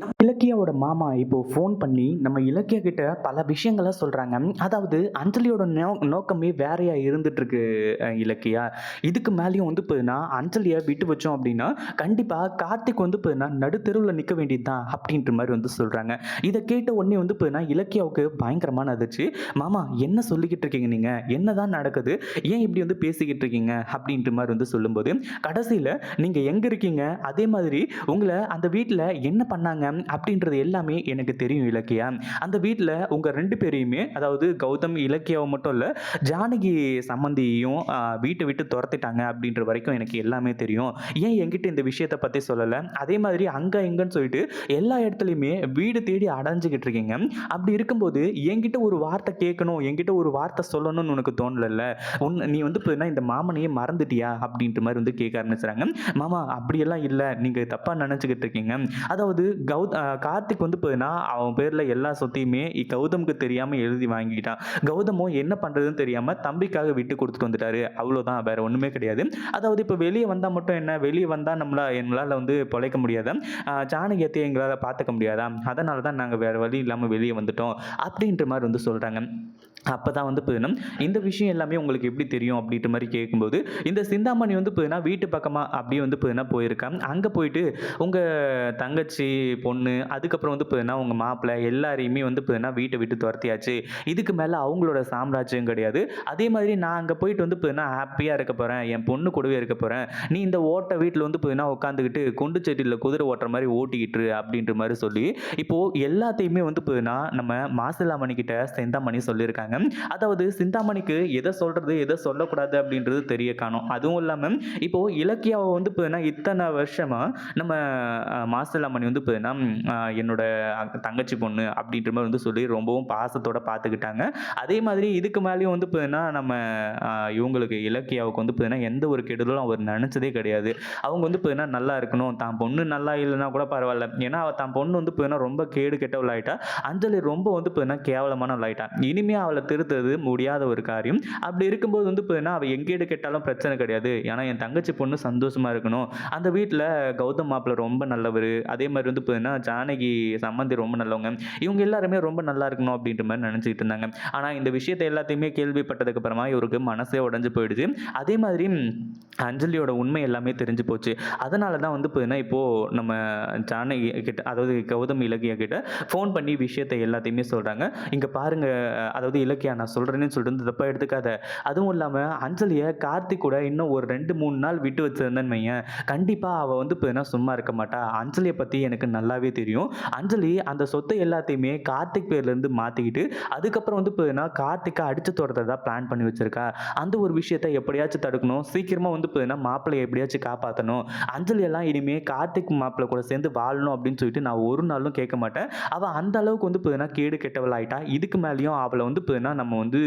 நம்ம இலக்கியாவோட மாமா இப்போ ஃபோன் பண்ணி நம்ம இலக்கிய கிட்ட பல விஷயங்களை சொல்றாங்க. அதாவது அஞ்சலியோட நோ நோக்கமே வேறையா இருந்துட்டு இருக்கு இலக்கியா. இதுக்கு மேலேயும் வந்து போதுன்னா அஞ்சலிய விட்டு வச்சோம் அப்படின்னா கண்டிப்பா கார்த்திக் வந்து போதுன்னா நடுத்தெருவில் நிற்க வேண்டியதுதான் அப்படின்ற மாதிரி வந்து சொல்றாங்க. இதை கேட்ட உடனே வந்து போதுன்னா இலக்கியாவுக்கு பயங்கரமான அதிர்ச்சி. மாமா என்ன சொல்லிக்கிட்டு இருக்கீங்க நீங்க? என்னதான் நடக்குது? ஏன் இப்படி வந்து பேசிக்கிட்டு இருக்கீங்க? அப்படின்ற மாதிரி வந்து சொல்லும்போது, கடைசியில் நீங்க எங்க இருக்கீங்க? அதே மாதிரி உங்களை அந்த வீட்டில் என்ன பண்ணாங்க? அப்படின்றது எல்லாமே எனக்கு தெரியும் இலக்கியா. அந்த வீட்டில் உங்கள் ரெண்டு பேரையுமே அதாவது கௌதம், இலக்கியாவை மட்டும் இல்லை ஜானகி சம்மந்தியும் வீட்டை விட்டு துரத்திட்டாங்க அப்படின்ற வரைக்கும் எனக்கு எல்லாமே தெரியும். ஏன் என்கிட்ட இந்த விஷயத்த பற்றி சொல்லலை அதே மாதிரி அங்கே எங்கன்னு சொல்லிட்டு எல்லா இடத்துலையுமே வீடு தேடி அடைஞ்சிக்கிட்டு இருக்கீங்க. அப்படி இருக்கும்போது என்கிட்ட ஒரு வார்த்தை கேட்கணும், என்கிட்ட ஒரு வார்த்தை சொல்லணும்னு உனக்கு தோணலல்ல? உன் நீ வந்து பார்த்தீங்கன்னா, இந்த மாமனையே மறந்துட்டியா? அப்படின்ற மாதிரி வந்து கேட்க ஆரம்பிச்சுறாங்க. மாமா அப்படியெல்லாம் இல்லை நீங்கள் தப்பாக நினச்சிக்கிட்டு இருக்கீங்க. அதாவது கௌத் கார்த்திக் வந்து போதுன்னா அவன் பேரில் எல்லா சொத்தையுமே கௌதமுக்கு தெரியாமல் எழுதி வாங்கிக்கிட்டான். கௌதமும் என்ன பண்ணுறதுன்னு தெரியாமல் தம்பிக்காக விட்டு கொடுத்துட்டு வந்துட்டாரு. அவ்வளோதான் வேற ஒன்றுமே கிடையாது. அதாவது இப்போ வெளியே வந்தால் மட்டும் என்ன? வெளியே வந்தால் நம்மளால் எங்களால் வந்து பிழைக்க முடியாதா? அ எங்களால் பார்த்துக்க முடியாதா? அதனால தான் நாங்கள் வேறு வழி இல்லாமல் வெளியே வந்துட்டோம். அப்படின்ற மாதிரி வந்து சொல்கிறாங்க அப்போ தான் வந்து பார்த்தீங்கன்னா, இந்த விஷயம் எல்லாமே உங்களுக்கு எப்படி தெரியும்? அப்படின்ற மாதிரி கேட்கும்போது, இந்த சிந்தாமணி வந்து பார்த்தீங்கன்னா, வீட்டு பக்கமாக அப்படியே வந்து பார்த்தீங்கன்னா போயிருக்கான் அங்கே போயிட்டு உங்கள் தங்கச்சி, பொண்ணு, அதுக்கப்புறம் வந்து பார்த்தீங்கன்னா, உங்கள் மாப்பிள்ளை எல்லாரையுமே வந்து பார்த்தீங்கன்னா, வீட்டை விட்டு துரத்தியாச்சு இதுக்கு மேலே அவங்களோட சாம்ராஜ்யம் கிடையாது. அதே மாதிரி நான் அங்கே போயிட்டு வந்து பார்த்தீங்கன்னா, ஹாப்பியாக இருக்க போகிறேன் என் பொண்ணு கூடவே இருக்க போகிறேன் நீ இந்த ஓட்ட வீட்டில் வந்து பார்த்தீங்கன்னா, உட்காந்துக்கிட்டு குண்டு செட்டியில் குதிரை ஓட்டுற மாதிரி ஓட்டிக்கிட்டு அப்படின்ற மாதிரி சொல்லி, இப்போது எல்லாத்தையுமே வந்து பார்த்தீங்கன்னா, நம்ம மாசிலாமணி கிட்ட சிந்தாமணி சொல்லியிருக்காங்க. அதாவது சிந்தாமணிக்கு எதை சொல்கிறது எதை சொல்லக்கூடாது அப்படின்றது தெரிய காணும் அதுவும் இல்லாமல் இப்போது இலக்கியாவை வந்து பார்த்தீங்கன்னா, இத்தனை வருஷமாக நம்ம மாசிலாமணி வந்து பார்த்தீங்கன்னா, என்னோட தங்கச்சி பொண்ணு அப்படின்ற மாதிரி வந்து சொல்லி ரொம்பவும் பாசத்தோட பார்த்துக்கிட்டாங்க. அதே மாதிரி இதுக்கு மேலேயும் வந்து பார்த்தீங்கன்னா, நம்ம இவங்களுக்கு இலக்கியாவுக்கு வந்து பார்த்தீங்கன்னா, எந்த ஒரு கெடுதலும் அவர் நினச்சதே கிடையாது. அவங்க வந்து பார்த்தீங்கன்னா, நல்லா இருக்கணும். தான் பொண்ணு நல்லா இல்லைனா கூட பரவாயில்ல ஏன்னா, அவள் தான் பொண்ணு வந்து பார்த்தீங்கன்னா, ரொம்ப கேடு கெட்டவள் ஆயிட்டா. அஞ்சலி ரொம்ப வந்து பார்த்தீங்கன்னா, கேவலமானவள் ஆயிட்டா. இனிமே அவளை திருத்துறது முடியாத ஒரு காரியம். அப்படி இருக்கும்போது வந்து பார்த்தீங்கன்னா, அவள் எங்கேடு கெட்டாலும் பிரச்சனை கிடையாது. ஏன்னா, என் தங்கச்சி பொண்ணு சந்தோஷமாக இருக்கணும். அந்த வீட்டில் கௌதம் மாப்பிள்ள ரொம்ப நல்லவர் அதே மாதிரி வந்து என்னென்னா ஜானகி சம்மந்தி ரொம்ப நல்லவங்க. இவங்க எல்லாருமே ரொம்ப நல்லா இருக்கணும் அப்படின்ற மாதிரி நினச்சிக்கிட்டு இருந்தாங்க. ஆனால் இந்த விஷயத்தை எல்லாத்தையுமே கேள்விப்பட்டதுக்கு அப்புறமா இவருக்கு மனசே உடஞ்சு போயிடுது அதே மாதிரி அஞ்சலியோட உண்மை எல்லாமே தெரிஞ்சு போச்சு. அதனால தான் வந்து பார்த்தீங்கன்னா, இப்போது நம்ம ஜானகி கிட்ட அதாவது கௌதம், இலக்கியா கிட்ட ஃபோன் பண்ணி விஷயத்தை எல்லாத்தையுமே சொல்கிறாங்க இங்கே பாருங்கள் அதாவது இலக்கியா நான் சொல்கிறேன்னு சொல்லிட்டு தப்பாக எடுத்துக்காத. அதுவும் இல்லாமல் அஞ்சலியை கார்த்திக் கூட இன்னும் ஒரு 2, 3 நாள் விட்டு வச்சிருந்தேன்னு வையன் கண்டிப்பாக அவள் வந்து பார்த்தீங்கன்னா, சும்மா இருக்க மாட்டா. அஞ்சலியை பற்றி எனக்கு நல்லா நல்லாவே தெரியும். அஞ்சலி அந்த சொத்தை எல்லாத்தையுமே கார்த்திக் பேர்லேருந்து மாற்றிக்கிட்டு அதுக்கப்புறம் வந்து பார்த்தீங்கன்னா, கார்த்திக்க அடித்து தொரத்ததா பிளான் பண்ணி வச்சிருக்கா. அந்த ஒரு விஷயத்த எப்படியாச்சும் தடுக்கணும். சீக்கிரமாக வந்து பார்த்தீங்கன்னா, மாப்பிள்ளையை எப்படியாச்சும் காப்பாற்றணும் அஞ்சலி எல்லாம் இனிமேல் கார்த்திக் மாப்பிள்ளை கூட சேர்ந்து வாழணும் அப்படின்னு சொல்லிட்டு நான் ஒரு நாளும் கேட்க மாட்டேன். அவள் அந்த அளவுக்கு வந்து பார்த்தீங்கன்னா, கேடு கெட்டவளாயிட்டா இதுக்கு மேலேயும் அவளை வந்து பார்த்தீங்கன்னா, நம்ம வந்து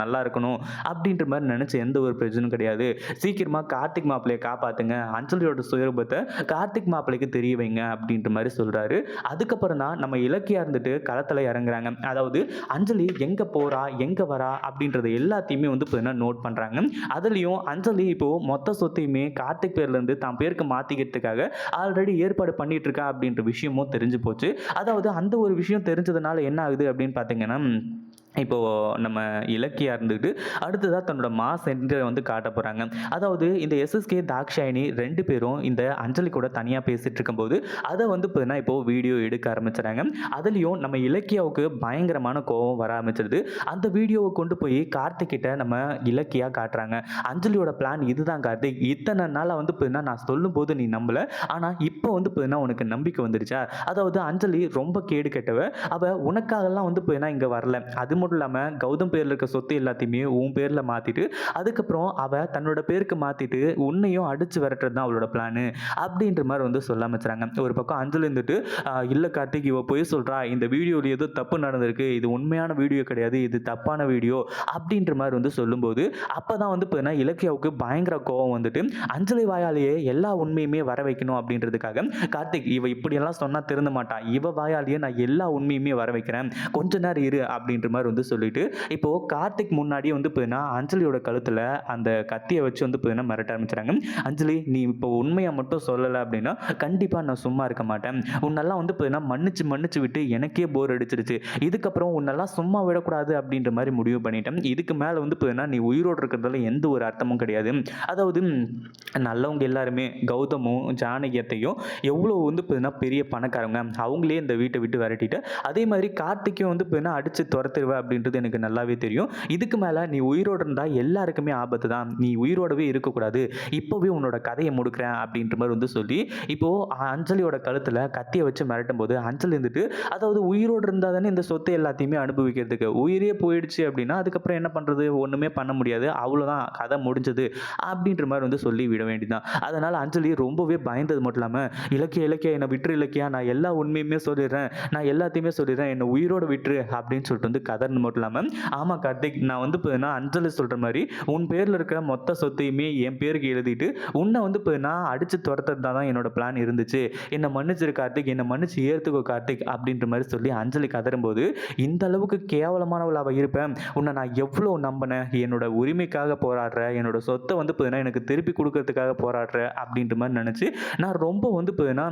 நல்லா இருக்கணும் அப்படின்ற மாதிரி நினச்ச எந்த ஒரு பிரச்சனையும் கிடையாது. சீக்கிரமாக கார்த்திக் மாப்பிள்ளையை காப்பாத்துங்க. அஞ்சலியோட சுயரூபத்தை கார்த்திக் மாப்பிள்ளைக்கு தெரிய வைங்க அப்டின்ற மாதிரி சொல்கிறாரு அதுக்கப்புறம் தான் நம்ம இலக்கியா இருந்துட்டு களத்தில் இறங்குறாங்க. அதாவது அஞ்சலி எங்கே போகிறா எங்கே வரா? அப்படின்றத எல்லாத்தையுமே வந்து பார்த்தீங்கன்னா, நோட் பண்ணுறாங்க அதுலேயும் அஞ்சலி இப்போது மொத்த சொத்தையுமே கார்த்திக் பேர்லேருந்து தான் பேருக்கு மாற்றிக்கிறதுக்காக ஆல்ரெடி ஏற்பாடு பண்ணிட்டு இருக்கா விஷயமும் தெரிஞ்சு போச்சு. அதாவது அந்த ஒரு விஷயம் தெரிஞ்சதுனால என்ன ஆகுது அப்படின்னு பார்த்தீங்கன்னா, இப்போது நம்ம இலக்கியா இருந்துக்கிட்டு அடுத்ததாக தன்னோட மாஸ் என்ட்ர வந்து காட்ட போகிறாங்க அதாவது இந்த எஸ்.எஸ்.கே, தாக்ஷாயினி ரெண்டு பேரும் இந்த அஞ்சலி கூட தனியாக பேசிகிட்டு இருக்கும்போது, அதை வந்து பார்த்தீங்கன்னா, இப்போது வீடியோ எடுக்க ஆரம்பிச்சுறாங்க. அதுலேயும் நம்ம இலக்கியாவுக்கு பயங்கரமான கோபம் வர ஆரம்பிச்சிருது. அந்த வீடியோவை கொண்டு போய் கார்த்திக்கிட்ட நம்ம இலக்கியா காட்டுறாங்க. அஞ்சலியோட பிளான் இதுதான் கார்த்திக். இத்தனை நாளாக வந்து பார்த்தீங்கன்னா, நான் சொல்லும்போது நீ நம்பலை ஆனால் இப்போ வந்து பார்த்தீங்கன்னா, உனக்கு நம்பிக்கை வந்துருச்சா? அதாவது அஞ்சலி ரொம்ப கேடு கெட்டவ. அவள் உனக்காகலாம் வந்து பார்த்தீங்கன்னா, இங்கே வரல. அது மட்டும் இல்லாமல் கௌதம் பேரில் இருக்க சொத்து எல்லாத்தையுமே உன் பேரில் மாற்றிட்டு அதுக்கப்புறம் அவள் தன்னோட பேருக்கு மாற்றிட்டு உன்னையும் அடித்து விரட்டுறது தான் அவளோட பிளானு. அப்படின்ற மாதிரி வந்து சொல்ல ஆரம்பிச்சுறாங்க. ஒரு பக்கம் அஞ்சலி இருந்துட்டு, இல்லை கார்த்திக் இவ பொய் சொல்கிறா இந்த வீடியோவில் ஏதோ தப்பு நடந்திருக்கு. இது உண்மையான வீடியோ கிடையாது. இது தப்பான வீடியோ அப்படின்ற மாதிரி வந்து சொல்லும்போது, அப்போ தான் வந்து பார்த்தீங்கன்னா, இலக்கியாவுக்கு பயங்கர கோவம் வந்துட்டு, அஞ்சலி வாயாலேயே எல்லா உண்மையுமே வர வைக்கணும் அப்படின்றதுக்காக கார்த்திக் இவ இப்படியெல்லாம் சொன்னால் திருந்த மாட்டான் இவ வாயாலேயே நான் எல்லா உண்மையுமே வர வைக்கிறேன். கொஞ்ச நேரம் இரு அப்படின்ற மாதிரி வந்து சொல்லிட்டு இப்போது கார்த்திக் முன்னாடியே வந்து பார்த்தீங்கன்னா அஞ்சலியோட கழுத்தில் அந்த கத்தியை வச்சு வந்து பார்த்தீங்கன்னா மிரட்ட ஆரம்பிச்சுறாங்க அஞ்சலி நீ இப்போ உண்மையாக மட்டும் சொல்லலை அப்படின்னா கண்டிப்பாக நான் சும்மா இருக்க மாட்டேன். உன்னெல்லாம் வந்து பார்த்தீங்கன்னா மன்னிச்சு மன்னிச்சு விட்டு எனக்கே போர் அடிச்சிருச்சு. இதுக்கப்புறம் உன்னெல்லாம் சும்மா விடக்கூடாது அப்படின்ற மாதிரி முடிவு பண்ணிட்டேன். இதுக்கு மேலே வந்து பார்த்தீங்கன்னா நீ உயிரோடு இருக்கிறதுல எந்த ஒரு அர்த்தமும் கிடையாது. அதாவது நல்லவங்க எல்லாருமே கௌதமும் ஜானகியத்தையும் எவ்வளோ வந்து பார்த்தீங்கன்னா பெரிய பணக்காரங்க. அவங்களே இந்த வீட்டை விட்டு விரட்டிட்டு அதே மாதிரி கார்த்திக்கும் வந்து பார்த்தீங்கன்னா அடித்து துரத்துருவேன் அப்படின்றது எனக்கு நல்லாவே தெரியும். இதுக்கு மேலே நீ உயிரோடு இருந்தால் எல்லாருக்குமே ஆபத்து தான். நீ உயிரோடவே இருக்கக்கூடாது. இப்போவே உன்னோட கதையை முடுக்கிறேன் அப்படின்ற மாதிரி வந்து சொல்லி இப்போது அஞ்சலியோட கழுத்தில் கத்தியை வச்சு மிரட்டும் போது அஞ்சலி இருந்துட்டு அதாவது உயிரோடு இருந்தால் தானே இந்த சொத்தை எல்லாத்தையுமே அனுபவிக்கிறதுக்கு. உயிரே போயிடுச்சு அப்படின்னா அதுக்கப்புறம் என்ன பண்ணுறது ஒன்றுமே பண்ண முடியாது. அவ்வளோதான் கதை முடிஞ்சது அப்படின்ற மாதிரி வந்து சொல்லி விட வேண்டியதுதான். அதனால் அஞ்சலி ரொம்பவே பயந்தது மட்டும் இல்லாமல் இலக்கிய இலக்கிய என்னை விட்டுரு இலக்கியா. நான் எல்லா உண்மையுமே சொல்லிடுறேன். நான் எல்லாத்தையுமே சொல்லிடுறேன். என்னை உயிரோட விட்டுரு அப்படின்னு சொல்லிட்டு வந்து அது மட்டும் இல்லாமல் ஆமாம் கார்த்திக் நான் வந்து இப்போ அஞ்சலி சொல்கிற மாதிரி உன் பேரில் இருக்கிற மொத்த சொத்தையுமே என் பேருக்கு எழுதிட்டு உன்னை வந்து இப்போ நான் அடித்து துரத்துறது தான் என்னோட பிளான் இருந்துச்சு. என்னை மன்னிச்சிரு கார்த்திக் என்னை மன்னிச்சு ஏற்றுக்கோ கார்த்திக் அப்படின்ற மாதிரி சொல்லி அஞ்சலி கதறும்போது இந்த அளவுக்கு கேவலமானவளாக இருப்பேன். உன்னை நான் எவ்வளோ நம்பினேன். என்னோட உரிமைக்காக போராடுற என்னோட சொத்தை வந்து இப்போ எனக்கு திருப்பி கொடுக்கறதுக்காக போராடுற அப்படின்ற மாதிரி நினச்சி நான் ரொம்ப வந்து இப்போ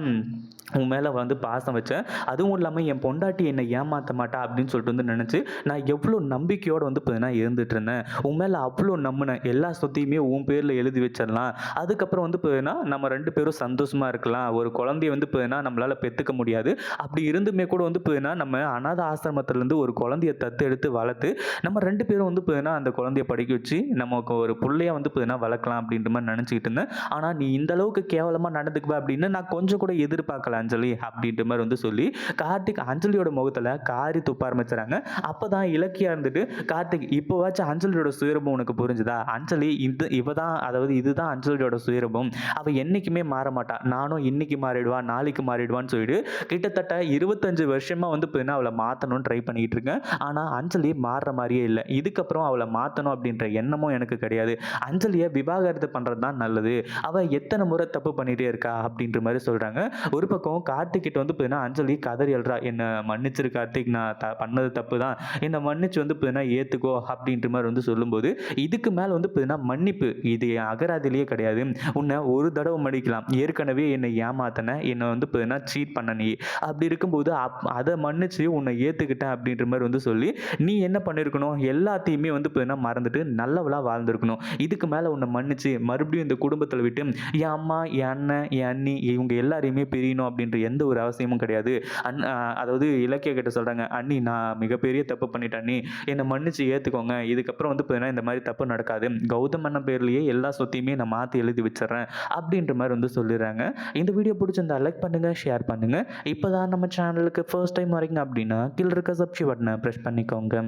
உன் மேலே வந்து பாசம் வச்சேன். அதுவும் இல்லாமல் என் பொண்டாட்டி என்னை ஏமாற்ற மாட்டா அப்படின்னு சொல்லிட்டு வந்து நினச்சி நான் எவ்வளோ நம்பிக்கையோடு வந்து பார்த்தீங்கன்னா இருந்துட்டு இருந்தேன் உன் மேலே அவ்வளோ நம்பினேன் எல்லா சொத்தையுமே உன் பேரில் எழுதி வச்சிடலாம். அதுக்கப்புறம் வந்து பார்த்தீங்கன்னா நம்ம ரெண்டு பேரும் சந்தோஷமாக இருக்கலாம். ஒரு குழந்தைய வந்து பார்த்தீங்கன்னா நம்மளால் பெற்றுக்க முடியாது. அப்படி இருந்துமே கூட வந்து பார்த்தீங்கன்னா நம்ம அனாத ஆசிரமத்துலேருந்து ஒரு குழந்தைய தத்து எடுத்து வளர்த்து நம்ம ரெண்டு பேரும் வந்து பார்த்தீங்கன்னா அந்த குழந்தைய படிக்க வச்சு நமக்கு ஒரு பிள்ளையாக வந்து பார்த்தீங்கன்னா வளர்க்கலாம் அப்படின்ற மாதிரி நினச்சிக்கிட்டு இருந்தேன். ஆனால் நீ இந்த அளவுக்கு கேவலமாக நடந்துக்குவ அப்படின்னு நான் கொஞ்சம் கூட எதிர்பார்க்கல அஞ்சலி அப்படின்ற மாதிரி வந்து சொல்லி கார்த்திக் அஞ்சலியோட முகத்தில் காரி துப்ப ஆரம்பிச்சுறாங்க அப்போ தான் இலக்கியா இருந்துட்டு கார்த்திக் இப்போவாச்சும் அஞ்சலியோட சுயரூபம் உனக்கு புரிஞ்சுதா? அஞ்சலி இது இவ தான் அதாவது இதுதான் அஞ்சலியோட சுயரூபம். அவள் என்றைக்குமே மாற மாட்டா. நானும் இன்னைக்கு மாறிடுவான் நாளைக்கு மாறிடுவான்னு சொல்லிட்டு கிட்டத்தட்ட இருபத்தஞ்சு வருஷமா வந்து பார்த்தீங்கன்னா அவளை மாற்றணும்னு ட்ரை பண்ணிக்கிட்டு இருக்கேன். ஆனால் அஞ்சலி மாறுற மாதிரியே இல்லை. இதுக்கப்புறம் அவளை மாற்றணும் அப்படின்ற எண்ணமும் எனக்கு கிடையாது. அஞ்சலியை விவாகரத்து பண்ணுறது தான் நல்லது. அவள் எத்தனை முறை தப்பு பண்ணிகிட்டே இருக்கா அப்படின்ற மாதிரி சொல்கிறாங்க ஒரு பக்கம் கார்த்திக் கிட்ட வந்து பார்த்தீங்கன்னா அஞ்சலி கதறி எழுறா என்னை மன்னிச்சிரு கார்த்திக் நான் த பண்ணது தப்பு தான் என்னை மன்னிச்சு வந்து பார்த்தீங்கன்னா ஏற்றுக்கோ அப்படின்ற மாதிரி வந்து சொல்லும்போது இதுக்கு மேலே வந்து பார்த்தீங்கன்னா மன்னிப்பு இது அகராதிலேயே கிடையாது. உன்னை ஒரு தடவை மன்னிக்கலாம். ஏற்கனவே என்னை ஏமாத்தின என்னை வந்து பார்த்தீங்கன்னா சீட் பண்ண நீ. அப்படி இருக்கும்போது அப் அதை மன்னிச்சு உன்னை ஏற்றுக்கிட்டேன் அப்படின்ற மாதிரி வந்து சொல்லி நீ என்ன பண்ணியிருக்கணும் எல்லாத்தையுமே வந்து பார்த்தீங்கன்னா மறந்துட்டு நல்லவளாக வாழ்ந்துருக்கணும். இதுக்கு மேலே உன்னை மன்னிச்சு மறுபடியும் இந்த குடும்பத்தில் விட்டு என் அம்மா என் அண்ணன் என் அண்ணி இவங்க எல்லாரையுமே பிரியணும் அப்படின்ற எந்த ஒரு அவசியமும் கிடையாது. அன் அதாவது இலக்கிய கிட்ட சொல்கிறாங்க அண்ணி நான் மிகப்பெரிய தப்பு பண்ணிட்டேன். நீ என்னை மன்னிச்சு ஏற்றுக்கோங்க இதுக்கப்புறம் வந்து பார்த்தீங்கன்னா இந்த மாதிரி தப்பு நடக்காது. கௌதம் அண்ணன் பேர்லேயே எல்லா சொத்தையுமே நான் மாற்றி எழுதி வச்சிடுறேன் அப்படின்ற மாதிரி வந்து சொல்லிடுறாங்க. இந்த வீடியோ பிடிச்சிருந்தா லைக் பண்ணுங்கள் ஷேர் பண்ணுங்கள் இப்போ தான் நம்ம சேனலுக்கு ஃபர்ஸ்ட் டைம் வரீங்க அப்படின்னா கீழே இருக்க சப்ஸ்கிரைப் பட்டனை ப்ரெஸ் பண்ணிக்கோங்க.